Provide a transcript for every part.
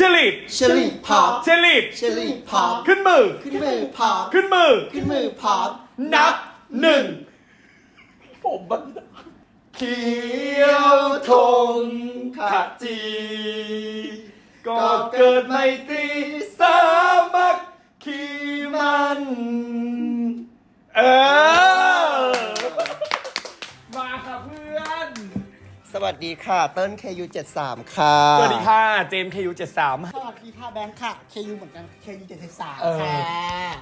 เชลิดเชอรี่พอปเชลิดเชอรี่พอปขึ้นมือ ขึ้นมือพอปขึ้นมือ ขึ้นมือพอปนับหนึ่งผมมันเขียวธงขจี ก็เกิดไมตรีสามัคคีมัน เออ มาค่ะเพื่อน สวัสดีค่ะ เติ้ล KU73 ค่ะ สวัสดีค่ะ เจมส์ KU 73 สวัสดีค่ะแบงค์ค่ะ KU เหมือนกัน KU 73 เออ ค่ะ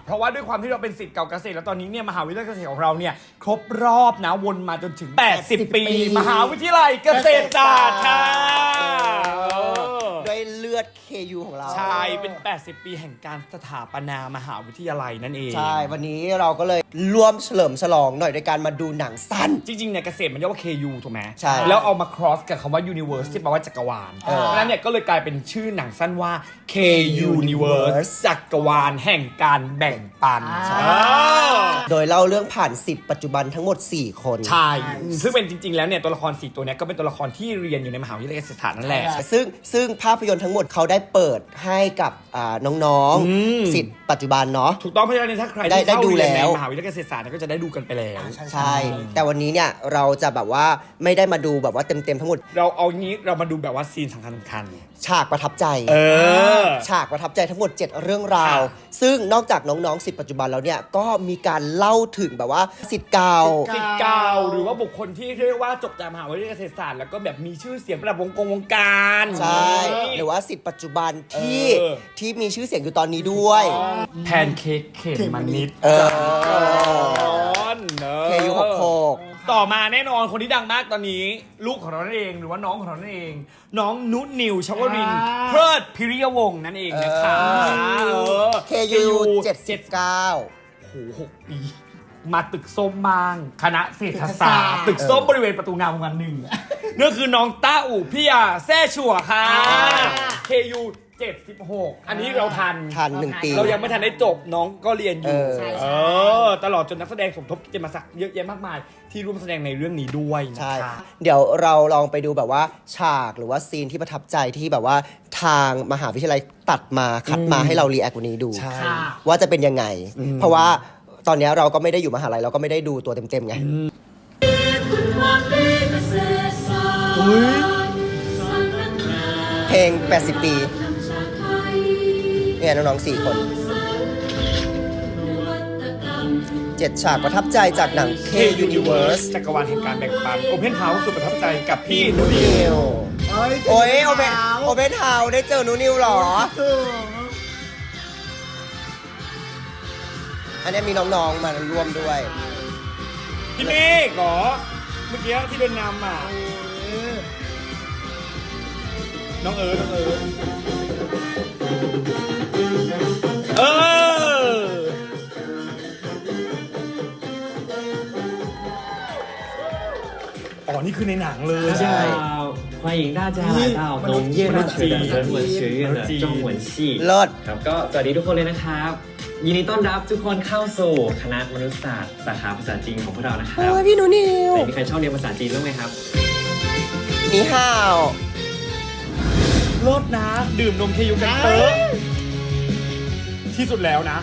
เพราะว่าด้วยความที่เราเป็นสิทธิ์เก่าเกษตรแล้วตอนนี้เนี่ยมหาวิทยาลัยเกษตรของเราเนี่ยครบรอบนะวนมาจนถึง 80 ปี ปีมหาวิทยาลัยเกษตรศาสตร์ค่ะ เออด้วยเลือด KU ของเรา ใช่เป็น 80 ปีแห่งการสถาปนามหาวิทยาลัยนั่นเองใช่ วันนี้เราก็เลยร่วมเฉลิมฉลองหน่อยด้วยการมาดูหนังสั้น จริงๆเนี่ยเกษตรมันเรียกว่า KU ถูกไหมใช่แล้วเอามา cross กับคำว่า universe ที่แปลว่าจักรวาลเออ เพราะฉะนั้นเนี่ยก็เลยกลายเป็นชื่อหนังสั้นว่า KU universe จักรวาลแห่งการแบ่งปันอ่าเออโดยเล่าเรื่องผ่านสิทธิ์ปัจจุบันทั้งหมด 4 คนใช่ ซึ่งเป็นจริง ๆ แล้วเนี่ยตัวละครสี่ตัวเนี้ก็เป็นตัวละครที่เรียนอยู่ในมหาวิทยาลัยเกษตรศาสตร์นั่นแหละ ซึ่งซึ่งภาพยนตร์ทั้งหมดเขาได้เปิดให้กับอ่าน้องอืม ๆสิทธิ์ปัจจุบันเนาะ ถูกต้องเพราะฉะนั้นถ้าใครได้ที่ได้เข้าดูเรียนในแล้วมหาวิทยาลัยเกษตรศาสตร์เนี่ยก็จะได้ดูกันไปแล้วใช่ใช่ แต่วันนี้เนี่ยเราจะแบบว่าไม่ได้มาดูแบบว่าเต็มๆทั้งหมด เราเอางี้เรามาดูแบบว่าซีนสำคัญสำคัญ ฉากประทับใจ เออ ฉากประทับใจทั้งหมด 7 เรื่องราว ค่ะซึ่งนอกจากน้องๆสิทธิ์ปัจจุบันแล้วเนี่ย ก็มีการเล่าถึงแบบว่าสิทธิ์เก่า สิทธิ์เก่าหรือว่าบุคคลที่เรียกว่าจบจากมหาวิทยาลัยเกษตรศาสตร์แล้วก็แบบมีชื่อเสียงประดับวงกงวงการ ใช่ หรือว่าสิทธิ์ปัจจุบันที่เออ ที่มีชื่อเสียงอยู่ตอนนี้ด้วย แพนเค้กเขมมันนิด เออเนอะเคยูหกหก ต่อมาแน่นอนคนที่ดังมากตอนนี้ ลูกของเรานั่นเองหรือว่าน้องของเรานั่นเอง น้องนุนิวชวรินทร์อ่า เพิดพิริยวงศ์นั่นเองนะคะเออเคยูเจ็ดสิบเก้าโอ้โหหกปีมาตึกส้มบ้าง คณะเศรษฐศาสตร์ ตึกส้มบริเวณประตูงามวงการหนึ่ง นั่นคือน้องต้าอู่พี่ยาแซ่ชัวค่ะ KU 76 อันนี้เราทัน ทันหนึ่งปี เรายังไม่ทันได้จบน้องก็เรียนอยู่เออใช่เออ ตลอดจนนักแสดงสมทบเจมส์มาสักดิ์เยอะแยะมากมาย ที่ร่วมแสดงในเรื่องนี้ด้วยนะใช่ คะ เดี๋ยวเราลองไปดูแบบว่าฉากหรือว่าซีนที่ประทับใจที่แบบว่าทางมหาวิทยาลัยตัดมาคัดมาให้เรารีแอควันนี้ดู ใช่ค่ะว่าจะเป็นยังไง เพราะว่าตอนเนี้ยเราก็ไม่ได้อยู่มหาลัยเราก็ไม่ได้ดูตัวเต็มๆไง เพลง 80 ปี เนี่ยน้องๆ4คนเจ็ดฉากประทับใจจากหนัง K Universe จักรวาลแห่งการแบ่งปัน โอเพนเฮาส์สุดประทับใจกับพี่นุนินิววโอ้ยโอเปนโอเปนเฮาได้เจอนูนิวเหรอถูกอันเนี้ยมีน้องๆมาร่วมด้วย พี่เมฆเหรอ เมื่อกี้ที่เดินนำอะ น้องเอิร์ธน้องเอิร์ธเออ อ๋อ นี่คือในหนังเลย 大家好，欢迎大家来到农业大学的人文学院的中文系 เลิศ ครับก็สวัสดีทุกคนเลยนะครับ ยินดีต้อนรับทุกคนเข้าสู่คณะมนุษยศาสตร์สาขาภาษาจีนของพวกเรานะครับ โอ้ยพี่นูนิว ไหนมีใครชอบเรียนภาษาจีนบ้างไหมครับ นี่ห้าว รสนะ ดื่มนมเคยูกันเตอะที่สุดแล้วนะ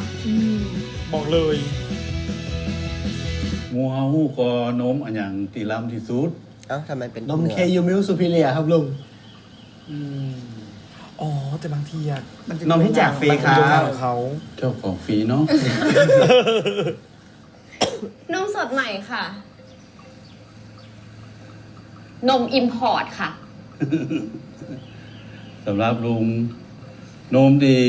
บอกเลยงูเฮาก็โน้มอันอย่างตีลำที่สุดเอ้าทำไมเป็นนมหนือ KU Milk Superior ครับลุงอ๋อ แต่บางทีอะนมที่แจกฟรีมันเป็นตัวงานของเขาเจ้าของฟรีเนาะนมสดใหม่ค่ะ นมอิมพอร์ตค่ะ สำหรับลุงโน้มที่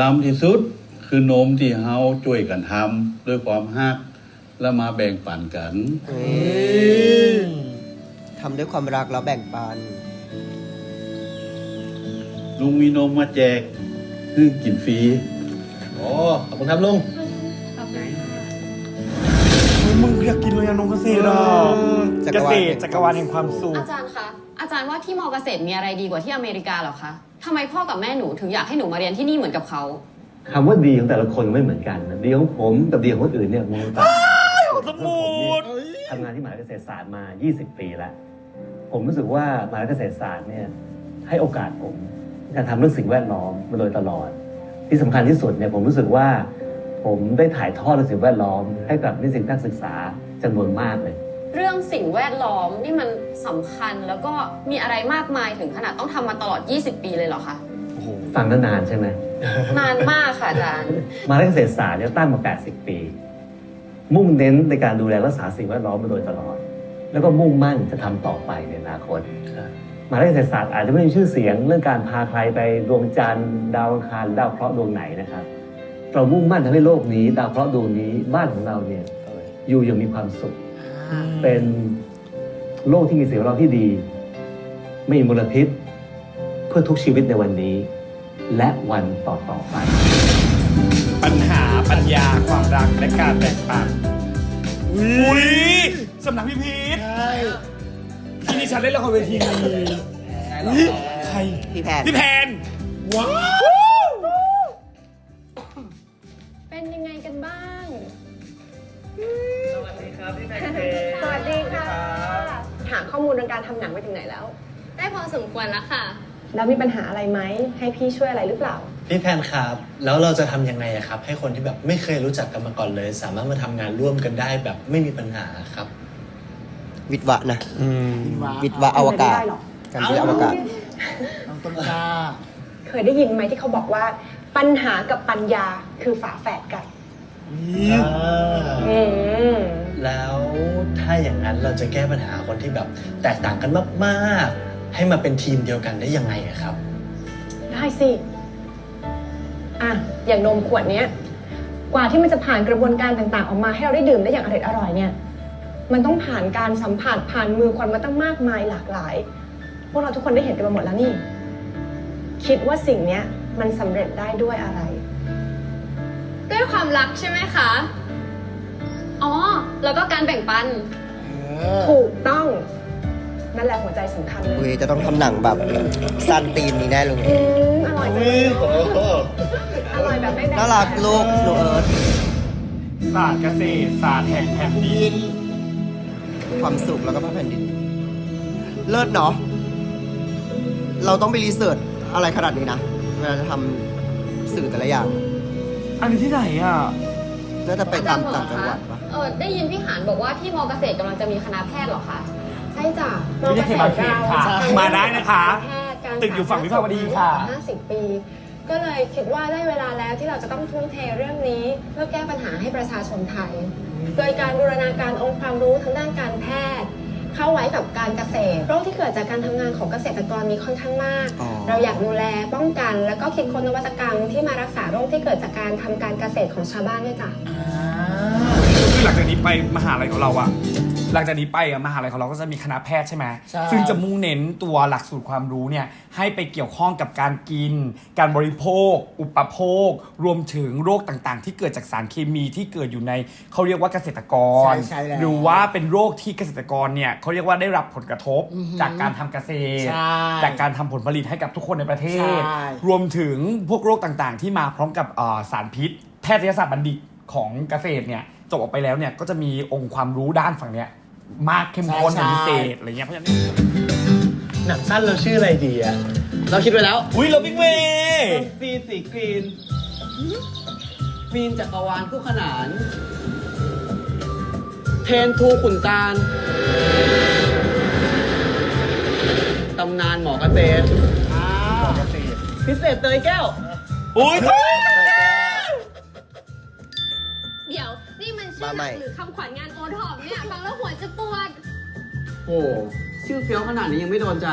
ลำที่สุด คือโน้มที่เฮาช่วยกันทำด้วยความฮักแล้วมาแบ่งปันกันทำด้วยความรักแล้วแบ่งปัน ลุงมีนมมาแจกคือกินฟรีโอ้ขอบคุณครับลุงเฮ้ยมึงอยากกินเลยอะนมเกษตรอะจัเกกรวาลษตรจักรวาลแห่งความสุขอาจารย์คะอา จารย์ว่าที่มอเกษตรมีอะไรดีกว่าที่อเมริกาเหรอคะทำไมพ่อกับแม่หนูถึงอยากให้หนูมาเรียนที่นี่เหมือนกับเขาคำว่าดีของแต่ละคนไม่เหมือนกันนะดีของผมกับดีของคนอื่นเนี่ยมันต่างสมุดทำงานที่มหาวิทยาลัยเกษตรศาสตร์มา 20 ปีแล้ว ผมรู้สึกว่ามหาวิทยาลัยเกษตรศาสตร์เนี่ยให้โอกาสผมการทำเรื่องสิ่งแวดล้อมมาโดยตลอด ที่สำคัญที่สุดเนี่ยผมรู้สึกว่า ผมได้ถ่ายทอดเรื่องสิ่งแวดล้อม ให้กับนิสิตนักศึกษาจำนวนมากเลย เรื่องสิ่งแวดล้อมนี่มันสำคัญแล้วก็มีอะไรมากมายถึงขนาดต้องทำมาตลอด 20 ปีเลยเหรอคะฟังนานๆใช่ไหม นานมากค่ะอาจารย์มหาวิทยาลัยเกษตรศาสตร์เนี่ยตั้งมา 80 ปี มุ่งเน้นในการดูแลรักษาสิ่งแวดล้อมมาโดยตลอด แล้วก็มุ่งมั่นจะทำต่อไปในอนาคตมหาวิทยาลัยเกษตรศาสตร์อาจจะไม่มีชื่อเสียงเรื่องการพาใครไปดวงจันทร์ดาวอังคารดาวเคราะห์ดวงไหนนะครับ เรามุ่งมั่นทำให้โลกนี้ ดาวเคราะห์ดวงนี้บ้านของเราเนี่ยอยู่อย่างมีความสุข เป็นโลกที่มีสิ่งแวดล้อมที่ดี ไม่มีมลพิษ เพื่อทุกชีวิตในวันนี้ และวันต่อๆไป ปัญหาปัญญาความรักและการแบ่งปันอุ้ยสำนักพิพิธที่นี่ฉันเล่นละครเวทีอุ๊ยใครพี่แพน พี่แพนว้าว ทำหนังไปถึงไหนแล้ว ได้พอสมควรแล้วค่ะ แล้วมีปัญหาอะไรไหมให้พี่ช่วยอะไรหรือเปล่า พี่แพนครับ แล้วเราจะทำยังไงอะครับ ให้คนที่แบบไม่เคยรู้จักกันมาก่อนเลย สามารถมาทำงานร่วมกันได้แบบไม่มีปัญหาครับ วิทย์วะนะวิทย์วะอวกาศไม่ได้หรอกการวิทย์อวกาศน้องต้นกล้าเคยได้ยินไหมที่เขาบอกว่า ปัญหากับปัญญาคือฝาแฝดกัน อืม แล้วถ้าอย่างนั้นเราจะแก้ปัญหาคนที่แบบแตกต่างกันมากๆ ให้มาเป็นทีมเดียวกันได้ยังไงอะครับ ได้สิ อะ อย่างนมขวดเนี้ย กว่าที่มันจะผ่านกระบวนการต่างๆ ออกมาให้เราได้ดื่มได้อย่างอร่อยอร่อยๆเนี่ย มันต้องผ่านการสัมผัสผ่านมือคนมาตั้งมากมายหลากหลาย พวกเราทุกคนได้เห็นกันมาหมดแล้วนี่ คิดว่าสิ่งเนี้ยมันสำเร็จได้ด้วยอะไร ด้วยความรักใช่ไหมคะ อ๋อ แล้วก็การแบ่งปัน ถูกต้อง นั่นแหละหัวใจสำคัญเลอุ้ยยจะต้องทำหนังแบบสั้นตีมนี้แน่เลยอืมอร่อยจังเลยอร่อยแบบไม่แบ่งน่ารักลูกหนูเอิร์ธศาสตร์เกษตรศาสตร์แห่งแผ่นดิน ความสุขแล้วก็พระแผ่นดิน เลิศเนาะเราต้องไปรีเสิร์ชอะไรขนาดนี้นะเวลาจะทำสื่อแต่ละอย่าง อันนี้ที่ไหนอะ น่าจะไปตามต่างจังหวัดปะ เออได้ยินพี่หานบอกว่าที่มอเกษตรกำลังจะมีคณะแพทย์เหรอคะ ใช่จ้ะวิทยาเขตบางเขนค่ะมาได้นะคะแพทย์การตึกอยู่ฝั่งวิภาวดีค่ะ 50 ปี ก็เลยคิดว่าได้เวลาแล้วที่เราจะต้องทุ่มเทเรื่องนี้เพื่อแก้ปัญหาให้ประชาชนไทย โดยการบูรณาการองค์ความรู้ทางด้านการแพทย์ เข้าไว้กับการเกษตรโรคที่เกิดจากการทำงานของเกษตรกรมีค่อนข้างมากอ๋อเราอยากดูแลป้องกัน แล้วก็คิดค้นนวัตกรรมที่มารักษาโรคที่เกิดจากการทำการเกษตรของชาวบ้านด้วยจ้ะคือ หลังจากนี้ไปมหาลัยของเราอะหลังจากนี้ไปอะมหาลัยของเราก็จะมีคณะแพทย์ใช่ไหมใช่ ซึ่งจะมุ่งเน้นตัวหลักสูตรความรู้เนี่ยให้ไปเกี่ยวข้องกับการกิน การบริโภค อุปโภค รวมถึงโรคต่างๆ ที่เกิดจากสารเคมีที่เกิดอยู่ในเขาเรียกว่าเกษตรกร ใช่ใช่แล้วหรือว่าเป็นโรคที่เกษตรกรเนี่ยเขาเรียกว่าได้รับผลกระทบอือหือจากการทำเกษตร ใช่จากการทำผลผลิตให้กับทุกคนในประเทศ ใช่ รวมถึงพวกโรคต่างๆ ที่มาพร้อมกับเอ่อสารพิษ แพทยศาสตร์บัณฑิตของเกษตรเนี่ย จบออกไปแล้วเนี่ยก็จะมีองค์ความรู้ด้านฝั่งเนี้ยมากเข้มข้นเป็นพิเศษอะไรเงี้ยเพราะฉะนั้นหนังสั้นเราชื่ออะไรดีอะเราคิดไว้แล้วอุ้ยเราวิ่งเวซีสีกรีนกรีนจักรวาลคู่ขนาน เทนทูขุนตาลตำนานหมอเกษตรพิเศษเตยแก้วอุ้ย ชื่อมาหใหม่นังหรือคำขวัญงานโอทอปเนี่ยฟังแล้วหัวจะปวด โอ้ชื่อเฟี้ยวขนาดนี้ยังไม่โดนใจ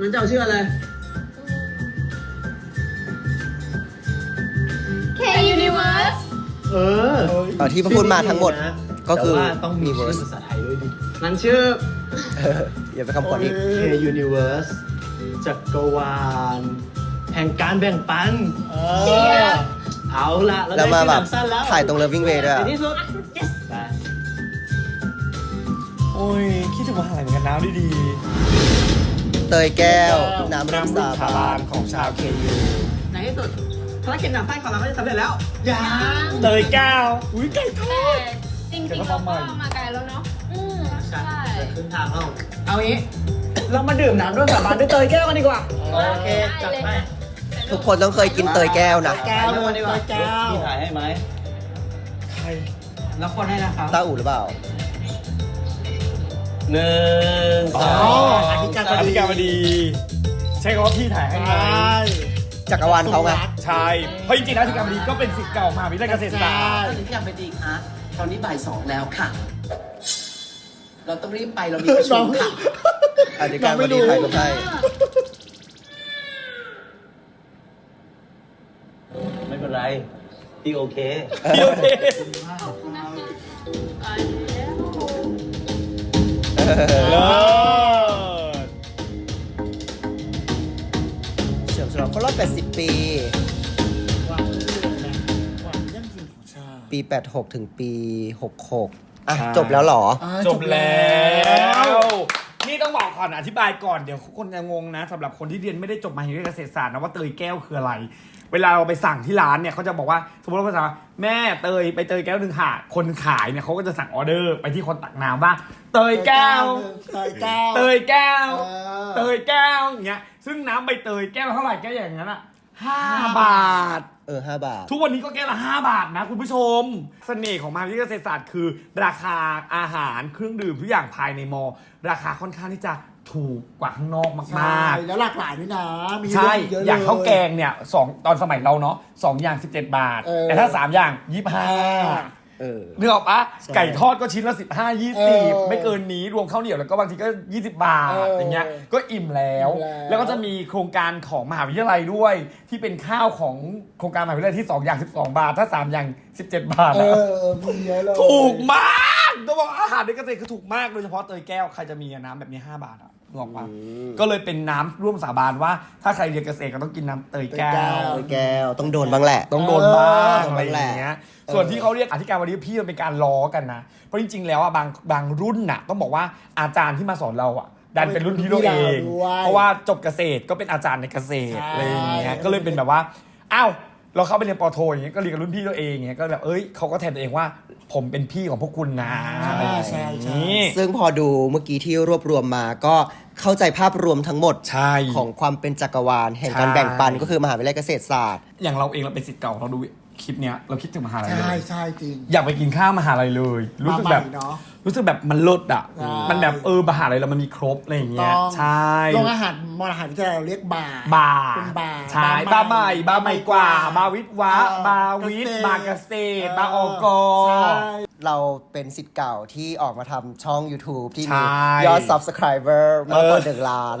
งั้นจะเอาชื่ออะไร K Universe เออเอ่อที่พูดมาทั้งหมดก็คือแต่ว่าต้องมีชื่อ Universe ภาษาไทยด้วยดิ งั้นชื่ออย่าไปคำขวัญอีก K Universe จักรวาลแห่งการแบ่งปัน เอาละเราแล้วได้มาชื่อแบหบนังสั้นแล้วถ่ายตรง Loving Way ด้วยอะในที่สุดไปโอ้ย คิดถึงมหาลัยเหมือนกันนะดีเตยแก้วน้ำๆรักน้ำษาสาบาบานนของชาวเคยูในที่สุดภารกิจหนังสั้นของเราก็จะสำเร็จแล้วยัง เตยแก้วอุ้ยไก่ทอดจริงๆเราก็มาไกลแล้วเนาะอืมใช่ขึ้นทางแล้วเอางี้ เรามาดื่มน้ำด้วยสาบานด้วยเตยแก้วกันดีกว่า โอเค จัดไป ทุกคนต้องเคยกินเตยแก้วนะแก้วเลยเตยแก้ว พี่ถ่ายให้ไหม ใคร แล้วคนให้นะครับตาอู่หรือเปล่า หนึ่งสอ๋อองอธิการบอดีธิการบดี ใช่คำว่าพี่ถ่ายให้ใชไหม่จักรวาลเขาไง ใช่ เพราะจริงๆแล้วอธิการบดีก็เป็นสิทธิ์เก่ามหาวิทยาลัยเกษตรศาสตร์ตอนนี้พี่ยังไปดีคะตอนนี้บ่ายสองแล้วค่ะ เราต้องรีบไปเรามีประชุมค่ะอธิการบดีไทยก็ใช่ ไม่เป็นไร พี่โอเค พี่โอเค เลิศเฉลิมฉลองครบรอบ 80 ปี ความเรื่องนะความยั่งยืนของชาติปี 86 ถึงปี 66 อะใช่จบแล้วเหรออ่าจบแล้ว นี่ต้องบอกก่อนอธิบายก่อนเดี๋ยวคนจะงงนะสำหรับคนที่เรียนไม่ได้จบมหาวิทยาลัยเกษตรศาสตร์นะว่าเตยแก้วคืออะไร เวลาเราไปสั่งที่ร้านเนี่ยเขาจะบอกว่าสมมติเราไปสั่งว่าแม่เตยไปเตยแก้วหนึ่งค่ะ คนขายเนี่ยเขาก็จะสั่งออเดอร์ไปที่คนตักน้ำว่า เตยแก้ว เตยแก้ว เตยแก้ว เออ เตยแก้วอย่างเงี้ย ซึ่งน้ำใบเตยแก้วเท่าไหร่แก้วอย่างนั้นอะห้าบาท เออ5บาท ทุกวันนี้ก็แก้วละ 5 บาทนะคุณผู้ชม เสน่ห์ของมหาวิทยาลัยเกษตรศาสตร์คือ ราคาอาหารเครื่องดื่มทุกอย่างภายในมอ ราคาค่อนข้างที่จะ ถูกกว่าข้างนอกใช่มากแล้วหลากหลายด้วยนะมีๆ ใช่เยอะอย่างเลข้าวแกงเนี่ยสองตอนสมัยเราเนาะสองอย่าง 17 บาท เออแต่ถ้า 3 อย่าง25เออ นึกออกปะใช่ไก่ทอดก็ชิ้นละ 15 เออ20 ไม่เกินนี้รวมข้าวเหนียวแล้วก็บางทีก็ 20 บาทเออออย่างเงี้ยก็อิ่มแล้ว อิ่มแล้ว แล้วก็จะมีโครงการของมหาวิทยาลัยด้วย ที่เป็นข้าวของโครงการมหาวิทยาลัยที่ 2 อย่าง 12 บาท ถ้า 3 อย่าง 17 บาทเออะอเออมีเยอะเลย ถูกมากต้องบอกอาหารในเกษตรคือถูกมากโดยเฉพาะเตยแก้ว ใครจะมีน้ำแบบนี้ 5 บาทอะ นึกออกปะก็เลยเป็นน้ำร่วมสาบานว่า ถ้าใครเรียนเกษตรก็ต้องกินน้ำเตยแก้วเตยแก้วต้องโดนบ้างแหละ ต้องโดนบ้างเอออะไรอย่างเงี้ย ส่วนที่เขาเรียกอธิการบดีพี่มันเป็นการล้อกันนะ เพราะจริงๆ แล้วอะบางบางรุ่นน่ะต้องบอกว่าอาจารย์ที่มาสอนเราอะดันเป็นรุ่นพี่เราเอง ด้วยเพราะว่าจบเกษตรก็เป็นอาจารย์ในเกษตรใช่ อะไรอย่างเงี้ย ก็เลยเป็นแบบว่า อ้าว เราเข้าไปเรียนปอโทอย่างเงี้ยก็เรียนกับรุ่นพี่ตัวเองอย่างเงี้ยก็แบบเอ้ยเขาก็แทนตัวเองว่า ผมเป็นพี่ของพวกคุณนะอะไรอย่างใช่ใช่งี้ ซึ่งพอดูเมื่อกี้ที่รวบรวมมาก็เข้าใจภาพรวมทั้งหมดใช่ของความเป็นจักรวาล แห่งการใช่ แบ่งปันก็คือมหาวิทยาลัยเกษตรศาสตร์ อย่างเราเองเราเป็นศิษย์เก่าเราดู คลิปเนี้ยเราคิดถึงมหาลัยเลใช่ย ใช่จริง อยากไปกินข้าวมหาลัยเลย รู้สึกแบบมาใหม่เนอะรู้สึกแบบมันเลิศอะ ใช่ มันแบบเออมหาลัยเรามันมีครบอะไรอย่างเงี้ยต้องใช่โรงอาหารมออาหารวิทยาลัยเราเรียกบาร์ บาร์เป็นบาร์ใช่บาบาร์ร์ใหใหม่ม่บาร์ใหม่กว่า บาร์วิทย์วะเออบาร์วิทย์เกษตรบาร์เกษตรเออบาร์อกอ ใช่ เราเป็นสิทธิ์เก่าที่ออกมาทำช่อง YouTube ที่ใช่มียอด Subscriber มากกว่าเออหนึ่งล้าน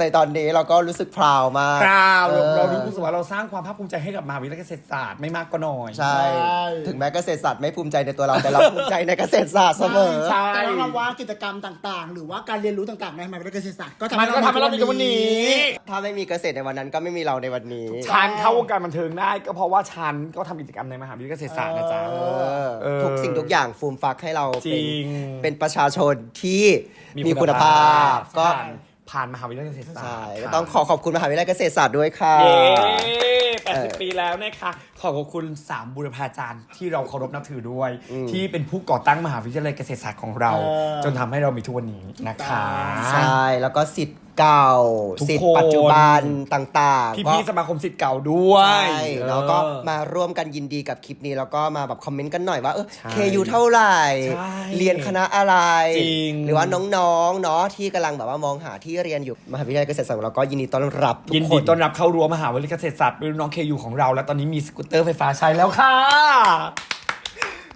ในตอนนี้เราก็รู้สึกพราวมากคราวออเรารู้สึกว่าเราสร้างความภาคภูมิใจให้กับมหาวิทยาลัยเกษตรศาสตร์ไม่มากก็น้อยใช่ใช่ถึงแม้เกษตรศาสตร์ไม่ภูมิใจในตัวเราแต่เราภูมิใจในเกษตรศาสตร์เสมอใช่แต่เราว่ากิจกรรมต่างๆ หรือว่าการเรียนรู้ต่างๆในมหาวิทยาลัยเกษตรศาสตร์ก็ทำมันก็ทำให้เรามีกันวันนี้ ถ้าไม่มีเกษตรในวันนั้นก็ไม่มีเราในวันนี้ฉันเข้าวงการบันเทิงได้ ก็เพราะว่าฉันก็ทำกิจกรรมในมหาวิทยาลัยเกษตรศาสตร์นะจ๊ะเออเออทุกสิ่งทุกอย่างฟูมฟักให้เราจเป็นริงเป็นประชาชนที่มีคุณภาพก็ ผ่านผ่านมหาวิทยาลัยเกษตรศาใช่สตร์ก็ค่ะต้องขอขอบคุณมหาวิทยาลัยเกษตรศาสตร์ด้วยค่ะ เย้เออ 80 ปีแล้วนะคะขอขอบคุณ3บุรพาจารย์ที่เราเคารพนับถือด้วยอืมที่เป็นผู้ก่อตั้งมหาวิทยาลัยเกษตรศาสตร์ของเราเออจนทำให้เรามีทุกวันนี้นะคะ ใช่ แล้วก็สิทธิ์เก่าทุกสิทธิ์คนปัจจุบันต่างๆพี่ก็พี่ๆสมาคมสิทธิ์เก่าด้วยใช่แล้วก็มาร่วมกันยินดีกับคลิปนี้แล้วก็มาแบบคอมเมนต์กันหน่อยว่าเออใช่เคยูเท่าไหร่ใช่เรียนคณะอะไรจริงหรือว่าน้องๆเนาะที่กำลังแบบว่ามองหาที่เรียนอยู่มหาวิทยาลัยเกษตรศาสตร์ของเราก็ยินดีต้อนรับทุกยินคดีนต้อนรับเข้ารั้วมหาวิทยาลัยเกษตรศาสตร์เป็นน้องเคยูของเรา และตอนนี้มีสกูตเตอร์ไฟฟ้าใช้แล้วค่ะ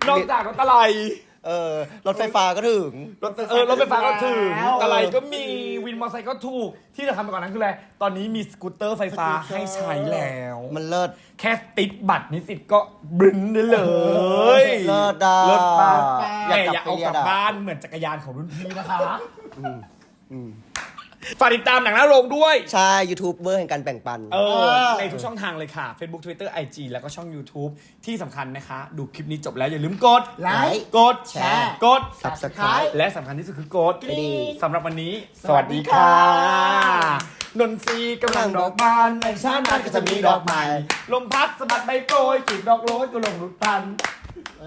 นอกจากรถอะไรเออรถไฟฟ้าก็ถึง รถเออรถไฟฟ้าก็ถึงแล้วอะไรก็มีวินมอเตอร์ไซค์ก็ถูก ที่เราทำไปก่อนนั้นคืออะไร ตอนนี้มีสกูตเตอร์ไฟฟ้าให้ใช้แล้ว มันเลิศ แค่ติดบัตรนิสิตก็บึ้นได้เลยเลิศอะเลิศมากอยากแต่กลับอย่าเอากลับไปเรียนอะบ้านเหมือนจักรยานของรุ่นพี่นะคะ ฝากติดตามหนังหน้าโรงด้วย ใช่ยูทูบเบอร์แห่งการแบ่งปัน เออ ในทุกช่องทางเลยค่ะ Facebook Twitter IG แล้วก็ช่อง YouTube ที่สำคัญนะคะ ดูคลิปนี้จบแล้วอย่าลืมกดไลค์กดแชร์ กด Subscribe และสำคัญที่สุดคือกดกระดิ่งสำหรับวันนี้ สวัสดีค่ะ นนทรีย์กำลังดอกบานในชาติบ้านก็จะมีดอกใหม่ ลมพัดสะบัดใบโปรยกลีบดอกโรยก็ลงรุดพัน